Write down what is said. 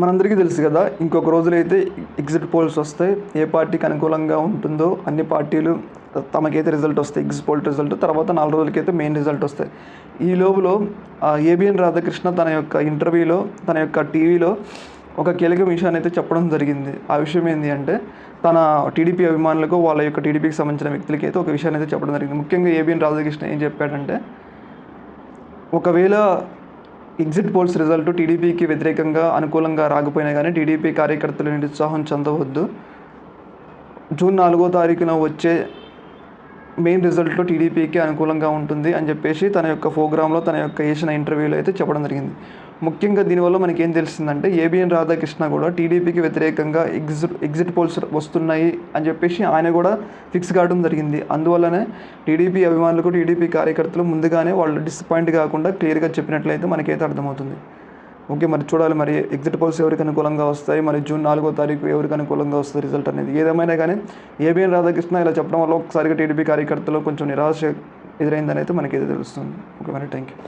మనందరికీ తెలుసు కదా ఇంకొక రోజులో అయితే ఎగ్జిట్ పోల్స్ వస్తాయి. ఏ పార్టీకి అనుకూలంగా ఉంటుందో అన్ని పార్టీలు తమకైతే రిజల్ట్ వస్తాయి. ఎగ్జిట్ పోల్ రిజల్ట్ తర్వాత నాలుగు రోజులకైతే మెయిన్ రిజల్ట్ వస్తాయి. ఈ లోపల ఏబిఎన్ రాధాకృష్ణ తన యొక్క ఇంటర్వ్యూలో తన యొక్క టీవీలో ఒక కీలక విషయాన్ని అయితే చెప్పడం జరిగింది. ఆ విషయం ఏంటి అంటే తన టీడీపీ అభిమానులకు వాళ్ళ యొక్క టీడీపీకి సంబంధించిన వ్యక్తులకి అయితే ఒక విషయాన్ని అయితే చెప్పడం జరిగింది. ముఖ్యంగా ఏబిఎన్ రాధాకృష్ణ ఏం చెప్పాడంటే ఒకవేళ ఎగ్జిట్ పోల్స్ రిజల్ట్ టీడీపీకి వ్యతిరేకంగా అనుకూలంగా రాకపోయినా కానీ టీడీపీ కార్యకర్తలు నిరుత్సాహం చెందవద్దు. జూన్ నాలుగో తారీఖున వచ్చే మెయిన్ రిజల్ట్ టీడీపీకి అనుకూలంగా ఉంటుంది అని చెప్పేసి తన యొక్క ప్రోగ్రాంలో తన యొక్క వేసిన ఇంటర్వ్యూలో అయితే చెప్పడం జరిగింది. ముఖ్యంగా దీనివల్ల మనకి ఏం తెలిసిందంటే ఏబిఎన్ రాధాకృష్ణ కూడా టీడీపీకి వ్యతిరేకంగా ఎగ్జిట్ ఎగ్జిట్ పోల్స్ వస్తున్నాయి అని చెప్పేసి ఆయన కూడా ఫిక్స్ కావడం జరిగింది. అందువల్లనే టీడీపీ అభిమానులకు టీడీపీ కార్యకర్తలు ముందుగానే వాళ్ళు డిసప్పాయింట్ కాకుండా క్లియర్గా చెప్పినట్లయితే మనకైతే అర్థమవుతుంది. ఓకే మరి చూడాలి మరి ఎగ్జిట్ పోల్స్ ఎవరికి అనుకూలంగా వస్తాయి మరి జూన్ నాలుగో తారీఖు ఎవరికి అనుకూలంగా వస్తుంది రిజల్ట్ అనేది. ఏదేమైనా కానీ ఏబిఎన్ రాధాకృష్ణ ఇలా చెప్పడం వల్ల ఒకసారిగా టీడీపీ కార్యకర్తలు కొంచెం నిరాశ ఎదురైందని అయితే మనకైతే తెలుస్తుంది. ఓకే మరి థ్యాంక్ యూ